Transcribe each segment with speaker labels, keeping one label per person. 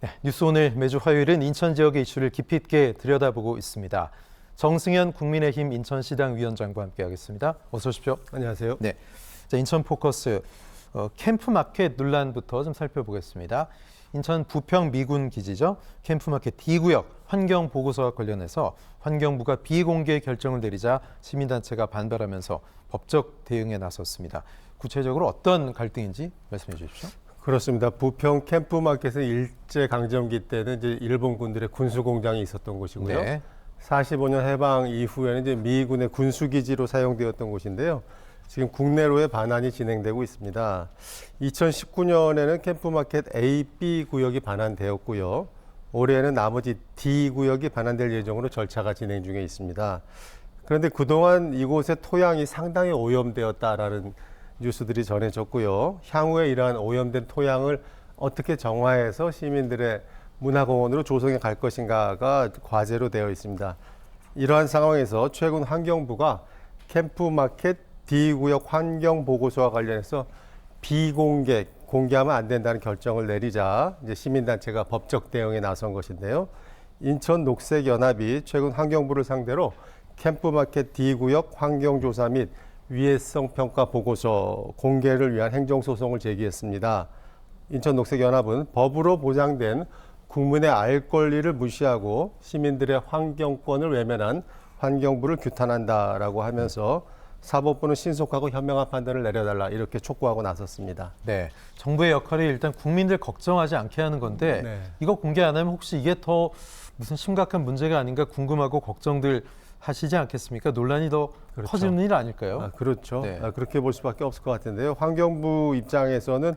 Speaker 1: 네, 뉴스 오늘 매주 화요일은 인천 지역의 이슈를 깊이 있게 들여다보고 있습니다. 정승현 국민의힘 인천시당 위원장과 함께하겠습니다. 어서 오십시오.
Speaker 2: 안녕하세요.
Speaker 1: 네, 자, 인천 포커스 어, 캠프마켓 논란부터 좀 살펴보겠습니다. 인천 부평 미군 기지죠. 캠프마켓 D구역 환경 보고서와 관련해서 환경부가 비공개 결정을 내리자 시민단체가 반발하면서 법적 대응에 나섰습니다. 구체적으로 어떤 갈등인지 말씀해 주십시오.
Speaker 2: 그렇습니다. 부평 캠프마켓은 일제 강점기 때는 이제 일본군들의 군수 공장이 있었던 곳이고요.
Speaker 1: 네.
Speaker 2: 45년 해방 이후에는 이제 미군의 군수 기지로 사용되었던 곳인데요. 지금 국내로의 반환이 진행되고 있습니다. 2019년에는 캠프마켓 A, B 구역이 반환되었고요. 올해는 나머지 D 구역이 반환될 예정으로 절차가 진행 중에 있습니다. 그런데 그동안 이곳의 토양이 상당히 오염되었다라는 뉴스들이 전해졌고요. 향후에 이러한 오염된 토양을 어떻게 정화해서 시민들의 문화공원으로 조성해 갈 것인가가 과제로 되어 있습니다. 이러한 상황에서 최근 환경부가 캠프마켓 D구역 환경보고서와 관련해서 비공개, 공개하면 안 된다는 결정을 내리자 이제 시민단체가 법적 대응에 나선 것인데요. 인천 녹색연합이 최근 환경부를 상대로 캠프마켓 D구역 환경조사 및 위해성 평가 보고서 공개를 위한 행정소송을 제기했습니다. 인천 녹색연합은 법으로 보장된 국민의 알 권리를 무시하고 시민들의 환경권을 외면한 환경부를 규탄한다라고 하면서 사법부는 신속하고 현명한 판단을 내려달라 이렇게 촉구하고 나섰습니다.
Speaker 1: 네, 정부의 역할이 일단 국민들 걱정하지 않게 하는 건데
Speaker 2: 네.
Speaker 1: 이거 공개 안 하면 혹시 이게 더 무슨 심각한 문제가 아닌가 궁금하고 걱정들 하시지 않겠습니까? 논란이 더
Speaker 2: 그렇죠.
Speaker 1: 커지는 일 아닐까요?
Speaker 2: 아, 그렇죠.
Speaker 1: 네.
Speaker 2: 아, 그렇게 볼 수밖에 없을 것 같은데요. 환경부 입장에서는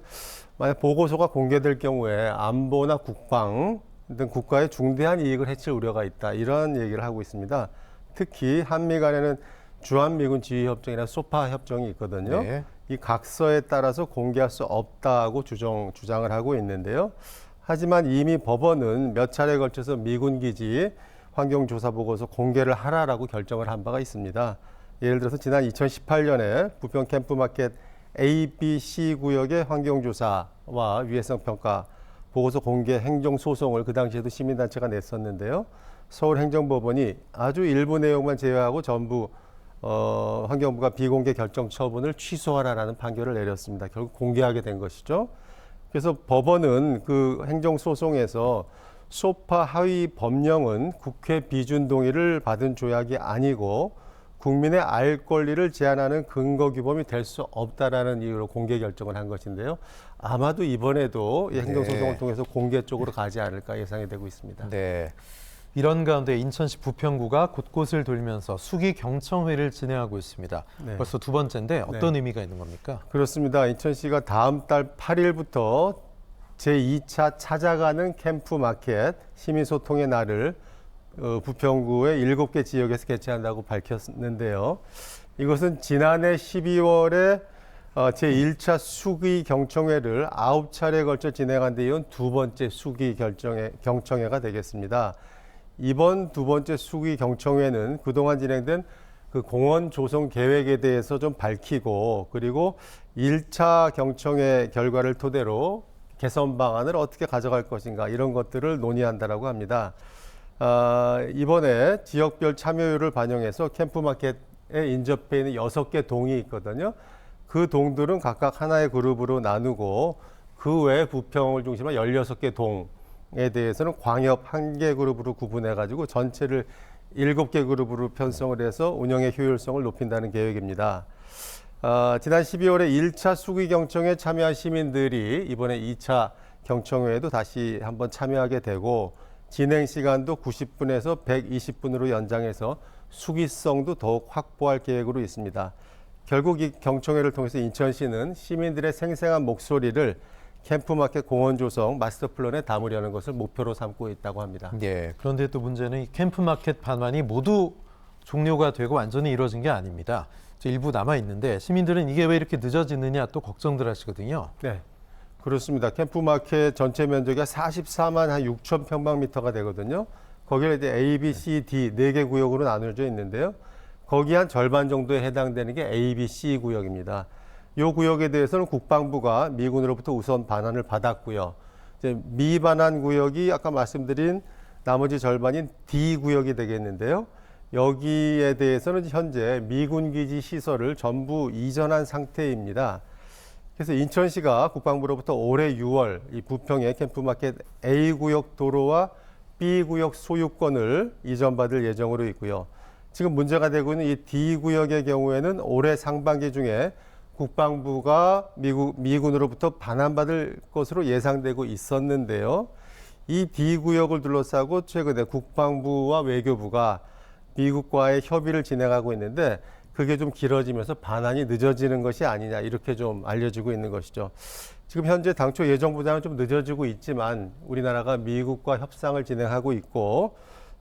Speaker 2: 만약 보고서가 공개될 경우에 안보나 국방 등 국가의 중대한 이익을 해칠 우려가 있다. 이런 얘기를 하고 있습니다. 특히 한미 간에는 주한미군 지휘협정이나 소파 협정이 있거든요.
Speaker 1: 네.
Speaker 2: 이 각서에 따라서 공개할 수 없다고 주장, 주장을 하고 있는데요. 하지만 이미 법원은 몇 차례에 걸쳐서 미군 기지 환경조사 보고서 공개를 하라라고 결정을 한 바가 있습니다. 예를 들어서 지난 2018년에 부평 캠프마켓 A, B, C 구역의 환경조사와 위해성 평가 보고서 공개 행정 소송을 그 당시에도 시민단체가 냈었는데요. 서울행정법원이 아주 일부 내용만 제외하고 전부 어, 환경부가 비공개 결정 처분을 취소하라라는 판결을 내렸습니다. 결국 공개하게 된 것이죠. 그래서 법원은 그 행정 소송에서 소파 하위 법령은 국회 비준 동의를 받은 조약이 아니고 국민의 알 권리를 제한하는 근거 규범이 될 수 없다라는 이유로 공개 결정을 한 것인데요. 아마도 이번에도 이 행정소송을
Speaker 1: 네.
Speaker 2: 통해서 공개 쪽으로 가지 않을까 예상이 되고 있습니다.
Speaker 1: 네. 이런 가운데 인천시 부평구가 곳곳을 돌면서 수기 경청회를 진행하고 있습니다.
Speaker 2: 네.
Speaker 1: 벌써 두 번째인데 어떤 의미가 있는 겁니까?
Speaker 2: 그렇습니다. 인천시가 다음 달 8일부터 제2차 찾아가는 캠프 마켓 시민소통의 날을 어, 부평구의 7개 지역에서 개최한다고 밝혔는데요. 이것은 지난해 12월에 어, 제1차 수기 경청회를 9차례에 걸쳐 진행한 데 이은 두 번째 수기 결정회, 경청회가 되겠습니다. 이번 두 번째 수기 경청회는 그동안 진행된 그 공원 조성 계획에 대해서 좀 밝히고 그리고 1차 경청회 결과를 토대로 개선 방안을 어떻게 가져갈 것인가 이런 것들을 논의한다라고 합니다. 아, 이번에 지역별 참여율을 반영해서 캠프마켓에 인접해 있는 여섯 개 동이 있거든요. 그 동들은 각각 하나의 그룹으로 나누고 그 외에 부평을 중심으로 16개 동에 대해서는 광역 한 개 그룹으로 구분해 가지고 전체를 일곱 개 그룹으로 편성을 해서 운영의 효율성을 높인다는 계획입니다. 아, 지난 12월에 1차 수기 경청에 참여한 시민들이 이번에 2차 경청회에도 다시 한번 참여하게 되고 진행 시간도 90분에서 120분으로 연장해서 수기성도 더욱 확보할 계획으로 있습니다. 결국 이 경청회를 통해서 인천시는 시민들의 생생한 목소리를 캠프마켓 공원 조성 마스터 플랜에 담으려는 것을 목표로 삼고 있다고 합니다.
Speaker 1: 예. 그런데 또 문제는 이 캠프마켓 반환이 모두 종료가 되고 완전히 이루어진 게 아닙니다. 저 일부 남아 있는데 시민들은 이게 왜 이렇게 늦어지느냐 또 걱정들 하시거든요.
Speaker 2: 네. 그렇습니다. 캠프마켓 전체 면적이 44만 한 6천 평방미터가 되거든요. 거기에 이제 A, B, C, D 네 개 구역으로 나누어져 있는데요. 거기 한 절반 정도에 해당되는 게 A, B, C 구역입니다. 이 구역에 대해서는 국방부가 미군으로부터 우선 반환을 받았고요. 이제 미반환 구역이 아까 말씀드린 나머지 절반인 D 구역이 되겠는데요. 여기에 대해서는 현재 미군 기지 시설을 전부 이전한 상태입니다. 그래서 인천시가 국방부로부터 올해 6월 이 부평의 캠프마켓 A 구역 도로와 B 구역 소유권을 이전받을 예정으로 있고요. 지금 문제가 되고 있는 이 D 구역의 경우에는 올해 상반기 중에 국방부가 미국, 미군으로부터 반환받을 것으로 예상되고 있었는데요. 이 D 구역을 둘러싸고 최근에 국방부와 외교부가 미국과의 협의를 진행하고 있는데 그게 좀 길어지면서 반환이 늦어지는 것이 아니냐 이렇게 좀 알려지고 있는 것이죠. 지금 현재 당초 예정보다는 좀 늦어지고 있지만 우리나라가 미국과 협상을 진행하고 있고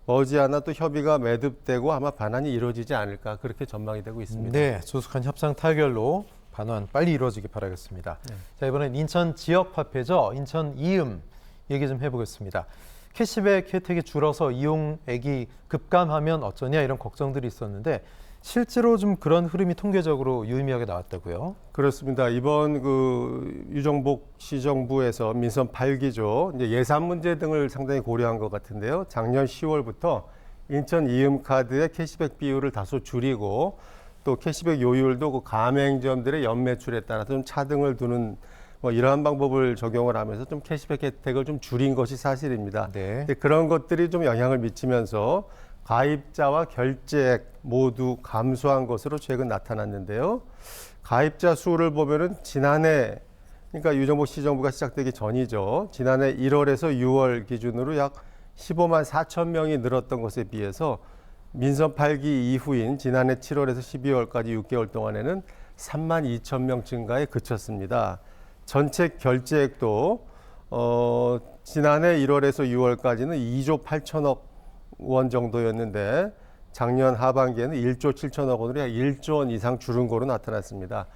Speaker 2: 머지않아 또 협의가 매듭되고 아마 반환이 이루어지지 않을까 그렇게 전망이 되고 있습니다.
Speaker 1: 네, 조속한 협상 타결로 반환 빨리 이루어지기 바라겠습니다.
Speaker 2: 네.
Speaker 1: 자, 이번엔 인천 지역 화폐죠. 인천 이음 얘기 좀 해보겠습니다. 캐시백 혜택이 줄어서 이용액이 급감하면 어쩌냐 이런 걱정들이 있었는데 실제로 좀 그런 흐름이 통계적으로 유의미하게 나왔다고요.
Speaker 2: 그렇습니다. 이번 그 유정복 시정부에서 민선 8기조 이제 예산 문제 등을 상당히 고려한 것 같은데요. 작년 10월부터 인천 이음 카드의 캐시백 비율을 다소 줄이고 또 캐시백 요율도 그 가맹점들의 연매출에 따라 좀 차등을 두는 뭐 이러한 방법을 적용을 하면서 좀 캐시백 혜택을 좀 줄인 것이 사실입니다.
Speaker 1: 네.
Speaker 2: 그런 것들이 좀 영향을 미치면서 가입자와 결제액 모두 감소한 것으로 최근 나타났는데요. 가입자 수를 보면은 지난해 그러니까 유정복 시정부가 시작되기 전이죠. 지난해 1월에서 6월 기준으로 약 15만 4천 명이 늘었던 것에 비해서 민선 8기 이후인 지난해 7월에서 12월까지 6개월 동안에는 3만 2천 명 증가에 그쳤습니다. 전체 결제액도 어, 지난해 1월에서 6월까지는 2조 8천억 원 정도였는데 작년 하반기에는 1조 7천억 원으로 약 1조 원 이상 줄은 거로 나타났습니다.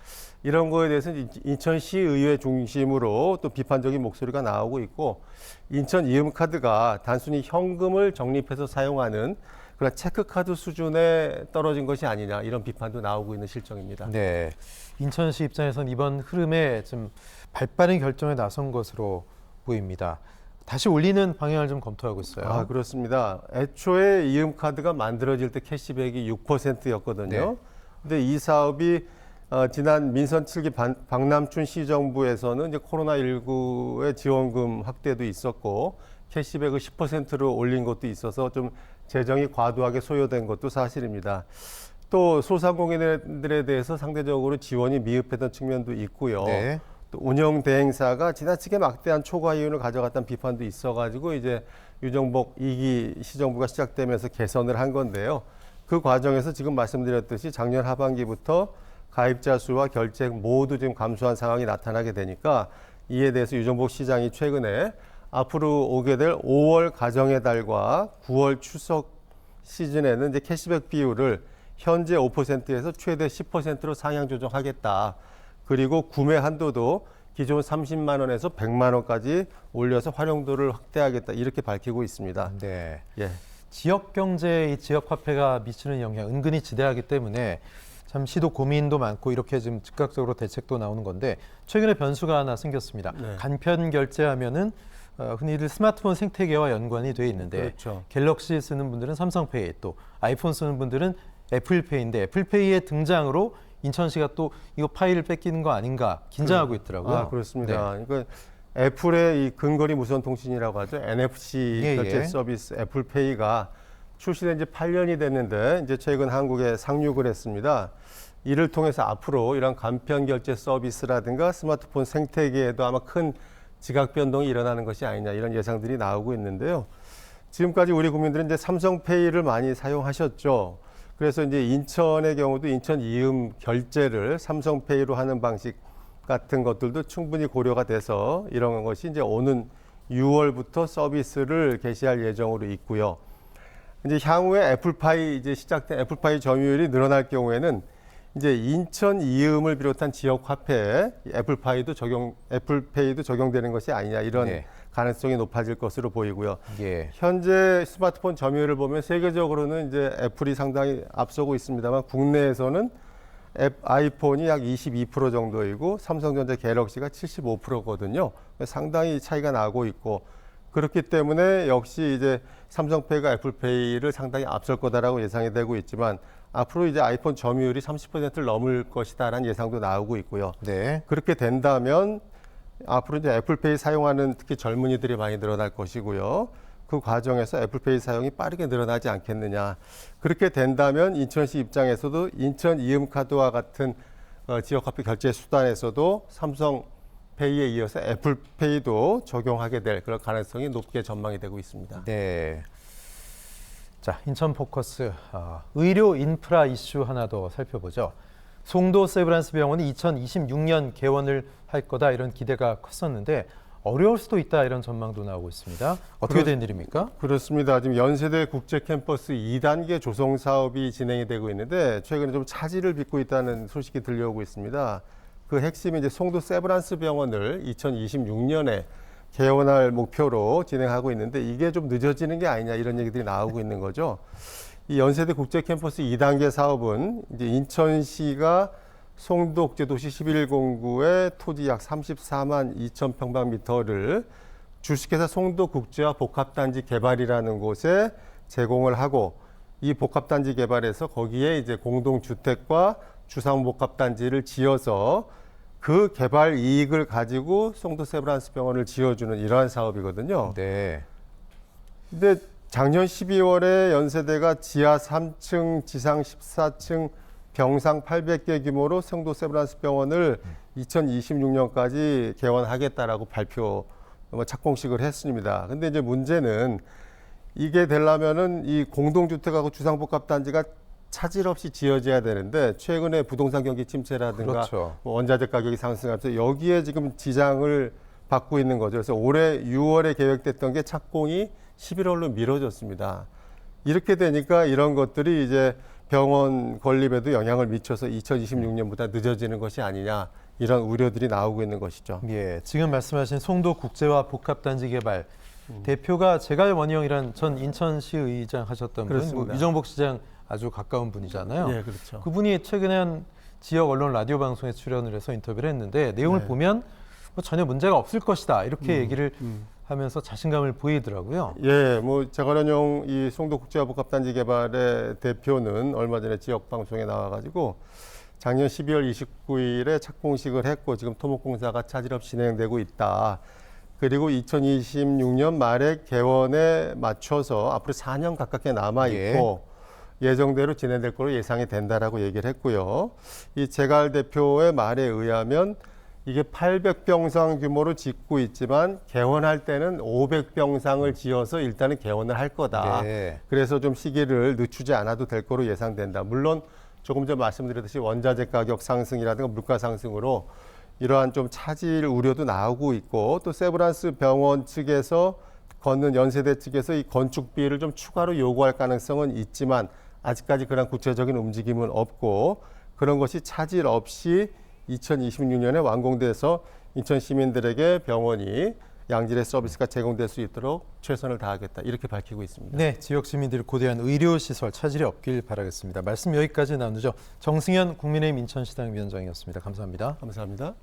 Speaker 2: 이런 거에 대해서 인천시의회 중심으로 또 비판적인 목소리가 나오고 있고 인천 이음카드가 단순히 현금을 적립해서 사용하는 그런 체크카드 수준에 떨어진 것이 아니냐 이런 비판도 나오고 있는 실정입니다.
Speaker 1: 네. 인천시 입장에선 이번 흐름에 좀 발빠른 결정에 나선 것으로 보입니다. 다시 올리는 방향을 좀 검토하고 있어요.
Speaker 2: 아, 그렇습니다. 애초에 이음 카드가 만들어질 때 캐시백이 6%였거든요.
Speaker 1: 네.
Speaker 2: 근데 이 사업이 어, 지난 민선 7기 반- 박남춘 시정부에서는 이제 코로나19의 지원금 확대도 있었고 캐시백을 10%로 올린 것도 있어서 좀 재정이 과도하게 소요된 것도 사실입니다. 또 소상공인들에 대해서 상대적으로 지원이 미흡했던 측면도 있고요.
Speaker 1: 네.
Speaker 2: 또 운영 대행사가 지나치게 막대한 초과 이윤을 가져갔다는 비판도 있어가지고 이제 유정복 2기 시정부가 시작되면서 개선을 한 건데요. 그 과정에서 지금 말씀드렸듯이 작년 하반기부터 가입자 수와 결제액 모두 지금 감소한 상황이 나타나게 되니까 이에 대해서 유정복 시장이 최근에 앞으로 오게 될 5월 가정의 달과 9월 추석 시즌에는 이제 캐시백 비율을 현재 5%에서 최대 10%로 상향 조정하겠다. 그리고 구매 한도도 기존 30만 원에서 100만 원까지 올려서 활용도를 확대하겠다. 이렇게 밝히고 있습니다.
Speaker 1: 네.
Speaker 2: 예.
Speaker 1: 지역 경제에 이 지역 화폐가 미치는 영향 은근히 지대하기 때문에 참 시도 고민도 많고 이렇게 지금 즉각적으로 대책도 나오는 건데 최근에 변수가 하나 생겼습니다.
Speaker 2: 네.
Speaker 1: 간편 결제하면은 어, 흔히들 스마트폰 생태계와 연관이 돼 있는데
Speaker 2: 그렇죠.
Speaker 1: 갤럭시 쓰는 분들은 삼성페이 또 아이폰 쓰는 분들은 애플페이인데 애플페이의 등장으로 인천시가 또 이거 파일을 뺏기는 거 아닌가 긴장하고 있더라고요.
Speaker 2: 아, 그렇습니다.
Speaker 1: 네.
Speaker 2: 그러니까 애플의 이 근거리 무선 통신이라고 하죠. NFC
Speaker 1: 예,
Speaker 2: 결제
Speaker 1: 예.
Speaker 2: 서비스 애플페이가 출시된 지 8년이 됐는데 이제 최근 한국에 상륙을 했습니다. 이를 통해서 앞으로 이런 간편 결제 서비스라든가 스마트폰 생태계에도 아마 큰 지각 변동이 일어나는 것이 아니냐 이런 예상들이 나오고 있는데요. 지금까지 우리 국민들은 이제 삼성페이를 많이 사용하셨죠. 그래서 이제 인천의 경우도 인천 이음 결제를 삼성페이로 하는 방식 같은 것들도 충분히 고려가 돼서 이런 것이 이제 오는 6월부터 서비스를 개시할 예정으로 있고요. 이제 향후에 애플파이 이제 시작된 애플파이 점유율이 늘어날 경우에는 이제 인천 이음을 비롯한 지역 화폐에 이 애플파이도 적용 애플페이도 적용되는 것이 아니냐 이런
Speaker 1: 네.
Speaker 2: 가능성이 높아질 것으로 보이고요.
Speaker 1: 예.
Speaker 2: 현재 스마트폰 점유율을 보면 세계적으로는 이제 애플이 상당히 앞서고 있습니다만 국내에서는 앱 아이폰이 약 22% 정도이고 삼성전자 갤럭시가 75%거든요. 상당히 차이가 나고 있고 그렇기 때문에 역시 이제 삼성페이가 애플페이를 상당히 앞설 거다라고 예상이 되고 있지만 앞으로 이제 아이폰 점유율이 30%를 넘을 것이다라는 예상도 나오고 있고요.
Speaker 1: 네.
Speaker 2: 그렇게 된다면 앞으로 이제 애플페이 사용하는 특히 젊은이들이 많이 늘어날 것이고요. 그 과정에서 애플페이 사용이 빠르게 늘어나지 않겠느냐. 그렇게 된다면 인천시 입장에서도 인천 이음카드와 같은 어, 지역 화폐 결제 수단에서도 삼성페이에 이어서 애플페이도 적용하게 될 그런 가능성이 높게 전망이 되고 있습니다.
Speaker 1: 네. 자, 인천 포커스 아, 의료 인프라 이슈 하나 더 살펴보죠. 송도 세브란스 병원이 2026년 개원을 할 거다 이런 기대가 컸었는데 어려울 수도 있다 이런 전망도 나오고 있습니다. 어떻게
Speaker 2: 그렇-
Speaker 1: 된 일입니까?
Speaker 2: 그렇습니다. 지금 연세대 국제 캠퍼스 2단계 조성 사업이 진행이 되고 있는데 최근에 좀 차질을 빚고 있다는 소식이 들려오고 있습니다. 그 핵심이 이제 송도 세브란스 병원을 2026년에 개원할 목표로 진행하고 있는데 이게 좀 늦어지는 게 아니냐 이런 얘기들이 나오고 있는 거죠. 이 연세대 국제 캠퍼스 2단계 사업은 이제 인천시가 송도 국제 도시 11공구의 토지 약 34만 2천 평방미터를 주식회사 송도 국제화 복합단지 개발이라는 곳에 제공을 하고 이 복합단지 개발에서 거기에 이제 공동주택과 주상복합단지를 지어서 그 개발 이익을 가지고 송도 세브란스 병원을 지어주는 이러한 사업이거든요.
Speaker 1: 네.
Speaker 2: 근데 작년 12월에 연세대가 지하 3층, 지상 14층, 병상 800개 규모로 성도 세브란스 병원을 2026년까지 개원하겠다라고 발표 뭐 착공식을 했습니다. 근데 이제 문제는 이게 되려면은 이 공동주택하고 주상복합단지가 차질 없이 지어져야 되는데 최근에 부동산 경기 침체라든가
Speaker 1: 그렇죠.
Speaker 2: 뭐 원자재 가격이 상승하면서 여기에 지금 지장을 받고 있는 거죠. 그래서 올해 6월에 계획됐던 게 착공이 11월로 미뤄졌습니다. 이렇게 되니까 이런 것들이 이제 병원 건립에도 영향을 미쳐서 2026년보다 늦어지는 것이 아니냐 이런 우려들이 나오고 있는 것이죠.
Speaker 1: 예, 지금 말씀하신 송도 국제화 복합단지 개발 대표가 제갈 원희영이란 전 인천시 의장 하셨던 분,
Speaker 2: 그렇습니다.
Speaker 1: 뭐 유정복 시장 아주 가까운 분이잖아요.
Speaker 2: 예, 그렇죠.
Speaker 1: 그분이 최근에 한 지역 언론 라디오 방송에 출연을 해서 인터뷰를 했는데 내용을
Speaker 2: 네.
Speaker 1: 보면 뭐 전혀 문제가 없을 것이다 이렇게
Speaker 2: 음,
Speaker 1: 얘기를
Speaker 2: 음.
Speaker 1: 하면서 자신감을 보이더라고요.
Speaker 2: 예, 뭐 자가련용 이 송도 국제화복합단지 개발의 대표는 얼마 전에 지역 방송에 나와가지고 작년 12월 29일에 착공식을 했고 지금 토목공사가 차질 없이 진행되고 있다. 그리고 2026년 말에 개원에 맞춰서 앞으로 4년 가깝게 남아 있고 예 정대로 진행될 거로 예상이 된다라고 얘기를 했고요. 이 제갈 대표의 말에 의하면 이게 800병상 규모로 짓고 있지만 개원할 때는 500병상을 지어서 일단은 개원을 할 거다.
Speaker 1: 네.
Speaker 2: 그래서 좀 시기를 늦추지 않아도 될 거로 예상된다. 물론 조금 전 말씀드렸듯이 원자재 가격 상승이라든가 물가 상승으로 이러한 좀 차질 우려도 나오고 있고 또 세브란스 병원 측에서 걷는 연세대 측에서 이 건축비를 좀 추가로 요구할 가능성은 있지만 아직까지 그런 구체적인 움직임은 없고 그런 것이 차질 없이 2026년에 완공돼서 인천 시민들에게 병원이 양질의 서비스가 제공될 수 있도록 최선을 다하겠다 이렇게 밝히고 있습니다.
Speaker 1: 네, 지역 시민들이 고대한 의료 시설 차질이 없길 바라겠습니다. 말씀 여기까지 나누죠. 정승현 국민의힘 인천시당 위원장이었습니다. 감사합니다.
Speaker 2: 감사합니다.